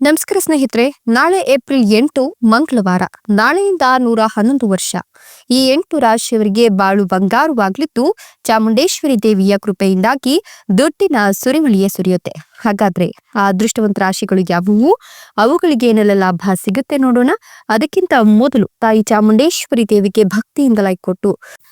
ನಮಸ್ಕಾರ ಸ್ನೇಹಿತರೆ, ನಾಳೆ ಏಪ್ರಿಲ್ ಎಂಟು, ಮಂಗಳವಾರ, ನಾಳೆಯಿಂದ ನೂರ ಹನ್ನೊಂದು ವರ್ಷ. ಈ ಎಂಟು ರಾಶಿಯವರಿಗೆ ಬಾಳು ಬಂಗಾರವಾಗಲಿದ್ದು, ಚಾಮುಂಡೇಶ್ವರಿ ದೇವಿಯ ಕೃಪೆಯಿಂದಾಗಿ ದುಡ್ಡಿನ ಸುರಿಮಳಿಯೇ ಸುರಿಯುತ್ತೆ. ಹಾಗಾದ್ರೆ ಆ ಅದೃಷ್ಟವಂತ ರಾಶಿಗಳು ಯಾವುವು? ಅವುಗಳಿಗೆ ಏನೆಲ್ಲ ಲಾಭ ಸಿಗುತ್ತೆ ನೋಡೋಣ. ಅದಕ್ಕಿಂತ ಮೊದಲು ತಾಯಿ ಚಾಮುಂಡೇಶ್ವರಿ ದೇವಿಗೆ ಭಕ್ತಿಯಿಂದ ಲೈಕ್ ಕೊಟ್ಟು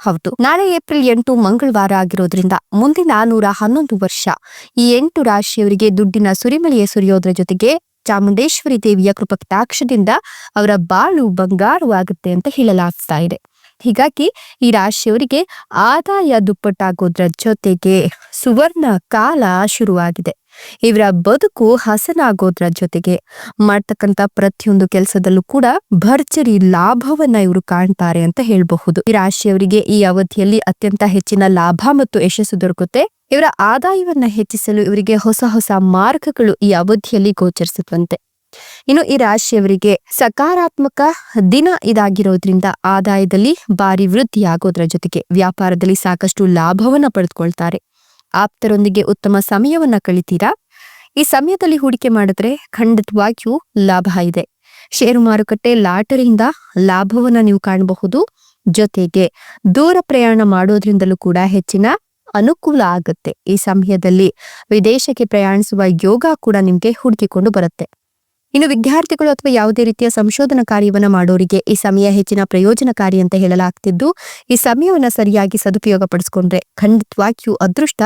ಹೌದು. ನಾಳೆ ಏಪ್ರಿಲ್ ಎಂಟು ಮಂಗಳವಾರ ಆಗಿರೋದ್ರಿಂದ ಮುಂದಿನ ನೂರ ಹನ್ನೊಂದು ವರ್ಷ. ಈ ಎಂಟು ರಾಶಿಯವರಿಗೆ ದುಡ್ಡಿನ ಸುರಿಮಳೆಯ ಸುರಿಯೋದ್ರ ಜೊತೆಗೆ ಚಾಮುಂಡೇಶ್ವರಿ ದೇವಿಯ ಕೃಪಕಟಾಕ್ಷದಿಂದ ಅವರ ಬಾಳು ಬಂಗಾರವಾಗುತ್ತೆ ಅಂತ ಹೇಳಲಾಗ್ತಾ ಇದೆ. ಹೀಗಾಗಿ ಈ ರಾಶಿಯವರಿಗೆ ಆದಾಯ ದುಪ್ಪಟ್ಟಾಗೋದ್ರ ಜೊತೆಗೆ ಸುವರ್ಣ ಕಾಲ ಶುರುವಾಗಿದೆ. ಇವರ ಬದುಕು ಹಸನಾಗೋದ್ರ ಜೊತೆಗೆ ಮಾಡ್ತಕ್ಕಂತ ಪ್ರತಿಯೊಂದು ಕೆಲಸದಲ್ಲೂ ಕೂಡ ಭರ್ಜರಿ ಲಾಭವನ್ನ ಇವರು ಕಾಣ್ತಾರೆ ಅಂತ ಹೇಳಬಹುದು. ಈ ರಾಶಿಯವರಿಗೆ ಈ ಅವಧಿಯಲ್ಲಿ ಅತ್ಯಂತ ಹೆಚ್ಚಿನ ಲಾಭ ಮತ್ತು ಯಶಸ್ಸು ದೊರಕುತ್ತೆ. ಇವರ ಆದಾಯವನ್ನ ಹೆಚ್ಚಿಸಲು ಇವರಿಗೆ ಹೊಸ ಹೊಸ ಮಾರ್ಗಗಳು ಈ ಅವಧಿಯಲ್ಲಿ ಗೋಚರಿಸುತ್ತಂತೆ. ಇನ್ನು ಈ ರಾಶಿಯವರಿಗೆ ಸಕಾರಾತ್ಮಕ ದಿನ ಇದಾಗಿರೋದ್ರಿಂದ ಆದಾಯದಲ್ಲಿ ಭಾರಿ ವೃದ್ಧಿಯಾಗೋದ್ರ ಜೊತೆಗೆ ವ್ಯಾಪಾರದಲ್ಲಿ ಸಾಕಷ್ಟು ಲಾಭವನ್ನ ಪಡೆದುಕೊಳ್ತಾರೆ. ಆಪ್ತರೊಂದಿಗೆ ಉತ್ತಮ ಸಮಯವನ್ನ ಕಳಿತೀರಾ? ಈ ಸಮಯದಲ್ಲಿ ಹೂಡಿಕೆ ಮಾಡಿದ್ರೆ ಖಂಡಿತವಾಗಿಯೂ ಲಾಭ ಇದೆ. ಷೇರು ಮಾರುಕಟ್ಟೆ ಲಾಟರಿಯಿಂದ ಲಾಭವನ್ನ ನೀವು ಕಾಣಬಹುದು. ಜೊತೆಗೆ ದೂರ ಪ್ರಯಾಣ ಮಾಡೋದ್ರಿಂದಲೂ ಕೂಡ ಹೆಚ್ಚಿನ ಅನುಕೂಲ ಆಗುತ್ತೆ. ಈ ಸಮಯದಲ್ಲಿ ವಿದೇಶಕ್ಕೆ ಪ್ರಯಾಣಿಸುವ ಯೋಗ ಕೂಡ ನಿಮ್ಗೆ ಹುಡುಕಿಕೊಂಡು ಬರುತ್ತೆ. ಇನ್ನು ವಿದ್ಯಾರ್ಥಿಗಳು ಅಥವಾ ಯಾವುದೇ ರೀತಿಯ ಸಂಶೋಧನಾ ಕಾರ್ಯವನ್ನ ಮಾಡೋರಿಗೆ ಈ ಸಮಯ ಹೆಚ್ಚಿನ ಪ್ರಯೋಜನಕಾರಿ ಅಂತ ಹೇಳಲಾಗ್ತಿದ್ದು, ಈ ಸಮಯವನ್ನ ಸರಿಯಾಗಿ ಸದುಪಯೋಗ ಪಡಿಸ್ಕೊಂಡ್ರೆ ಖಂಡಿತವಾಗಿಯೂ ಅದೃಷ್ಟ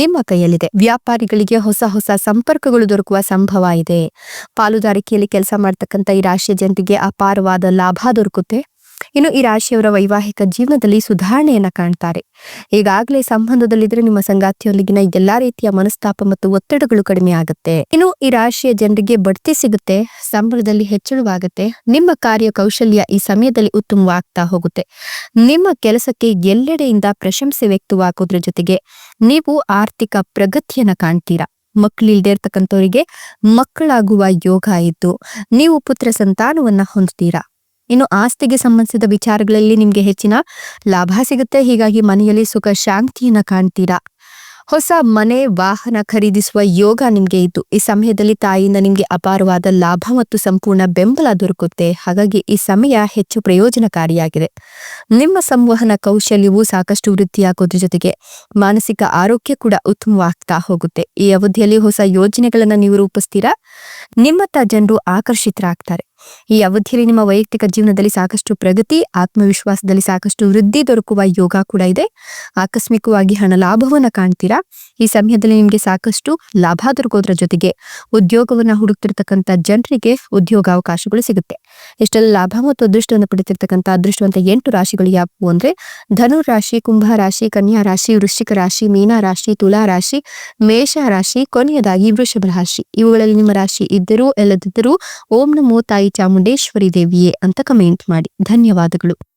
ನಿಮ್ಮ ಕೈಯಲ್ಲಿದೆ. ವ್ಯಾಪಾರಿಗಳಿಗೆ ಹೊಸ ಹೊಸ ಸಂಪರ್ಕಗಳು ದೊರಕುವ ಸಂಭವ ಇದೆ. ಪಾಲುದಾರಿಕೆಯಲ್ಲಿ ಕೆಲಸ ಮಾಡ್ತಕ್ಕಂಥ ಈ ರಾಶಿಯ ಜನರಿಗೆ ಅಪಾರವಾದ ಲಾಭ ದೊರಕುತ್ತೆ. ಇನ್ನು ಈ ರಾಶಿಯವರ ವೈವಾಹಿಕ ಜೀವನದಲ್ಲಿ ಸುಧಾರಣೆಯನ್ನ ಕಾಣ್ತಾರೆ. ಈಗಾಗಲೇ ಸಂಬಂಧದಲ್ಲಿದ್ರೆ ನಿಮ್ಮ ಸಂಗಾತಿಯೊಂದಿಗಿನ ಎಲ್ಲಾ ರೀತಿಯ ಮನಸ್ತಾಪ ಮತ್ತು ಒತ್ತಡಗಳು ಕಡಿಮೆ ಆಗುತ್ತೆ. ಇನ್ನು ಈ ರಾಶಿಯ ಜನರಿಗೆ ಬಡ್ತಿ ಸಿಗುತ್ತೆ, ಸಂಬಳದಲ್ಲಿ ಹೆಚ್ಚಳವಾಗುತ್ತೆ, ನಿಮ್ಮ ಕಾರ್ಯ ಕೌಶಲ್ಯ ಈ ಸಮಯದಲ್ಲಿ ಉತ್ತಮವಾಗ್ತಾ ಹೋಗುತ್ತೆ. ನಿಮ್ಮ ಕೆಲಸಕ್ಕೆ ಎಲ್ಲೆಡೆಯಿಂದ ಪ್ರಶಂಸೆ ವ್ಯಕ್ತವಾಗೋದ್ರ ಜೊತೆಗೆ ನೀವು ಆರ್ಥಿಕ ಪ್ರಗತಿಯನ್ನ ಕಾಣ್ತೀರಾ. ಮಕ್ಕಳಿಲ್ದೇ ಇರ್ತಕ್ಕಂಥವರಿಗೆ ಮಕ್ಕಳಾಗುವ ಯೋಗ ಇದ್ದು ನೀವು ಪುತ್ರ ಸಂತಾನವನ್ನ ಹೊಂದ್ತೀರಾ. ಇನ್ನು ಆಸ್ತಿಗೆ ಸಂಬಂಧಿಸಿದ ವಿಚಾರಗಳಲ್ಲಿ ನಿಮ್ಗೆ ಹೆಚ್ಚಿನ ಲಾಭ ಸಿಗುತ್ತೆ. ಹೀಗಾಗಿ ಮನೆಯಲ್ಲಿ ಸುಖ ಶಾಂತಿಯನ್ನ ಕಾಣ್ತೀರಾ? ಹೊಸ ಮನೆ, ವಾಹನ ಖರೀದಿಸುವ ಯೋಗ ನಿಮಗೆ ಇದ್ದು ಈ ಸಮಯದಲ್ಲಿ ತಾಯಿಯಿಂದ ನಿಮಗೆ ಅಪಾರವಾದ ಲಾಭ ಮತ್ತು ಸಂಪೂರ್ಣ ಬೆಂಬಲ ದೊರಕುತ್ತೆ. ಹಾಗಾಗಿ ಈ ಸಮಯ ಹೆಚ್ಚು ಪ್ರಯೋಜನಕಾರಿಯಾಗಿದೆ. ನಿಮ್ಮ ಸಂವಹನ ಕೌಶಲ್ಯವು ಸಾಕಷ್ಟು ವೃದ್ಧಿಯಾಗೋದ್ರ ಜೊತೆಗೆ ಮಾನಸಿಕ ಆರೋಗ್ಯ ಕೂಡ ಉತ್ತಮವಾಗ್ತಾ ಹೋಗುತ್ತೆ. ಈ ಅವಧಿಯಲ್ಲಿ ಹೊಸ ಯೋಜನೆಗಳನ್ನು ನೀವು ರೂಪಿಸ್ತೀರಾ? ನಿಮ್ಮತ್ತ ಜನರು ಆಕರ್ಷಿತರಾಗ್ತಾರೆ. ಈ ಅವಧಿಯಲ್ಲಿ ನಿಮ್ಮ ವೈಯಕ್ತಿಕ ಜೀವನದಲ್ಲಿ ಸಾಕಷ್ಟು ಪ್ರಗತಿ, ಆತ್ಮವಿಶ್ವಾಸದಲ್ಲಿ ಸಾಕಷ್ಟು ವೃದ್ಧಿ ದೊರಕುವ ಯೋಗ ಕೂಡ ಇದೆ. ಆಕಸ್ಮಿಕವಾಗಿ ಹಣ ಲಾಭವನ್ನ ಕಾಣ್ತೀರಾ? ಈ ಸಮಯದಲ್ಲಿ ನಿಮಗೆ ಸಾಕಷ್ಟು ಲಾಭ ದೊರಕೋದ್ರ ಜೊತೆಗೆ ಉದ್ಯೋಗವನ್ನ ಹುಡುಕ್ತಿರ್ತಕ್ಕಂಥ ಜನರಿಗೆ ಉದ್ಯೋಗಾವಕಾಶಗಳು ಸಿಗುತ್ತೆ. ಇಷ್ಟೆಲ್ಲ ಲಾಭ ಮತ್ತು ಅದೃಷ್ಟವನ್ನು ಪಡೆತಿರ್ತಕ್ಕಂಥ ಅದೃಷ್ಟವಂತ ಎಂಟು ರಾಶಿಗಳು ಯಾವುವು ಅಂದ್ರೆ ಧನು ರಾಶಿ, ಕುಂಭ ರಾಶಿ, ಕನ್ಯಾ ರಾಶಿ, ವೃಶ್ಚಿಕ ರಾಶಿ, ಮೀನಾ ರಾಶಿ, ತುಲಾ ರಾಶಿ, ಮೇಷ ರಾಶಿ, ಕೊನೆಯದಾಗಿ ವೃಷಭ ರಾಶಿ. ಇವುಗಳಲ್ಲಿ ನಿಮ್ಮ ರಾಶಿ ಇದ್ದರೂ ಎಲ್ಲದಿದ್ದರೂ ಓಂ ನಮೋ ತಾಯಿ ಚಾಮುಂಡೇಶ್ವರಿ ದೇವಿಯೇ ಅಂತ ಕಮೆಂಟ್ ಮಾಡಿ. ಧನ್ಯವಾದಗಳು.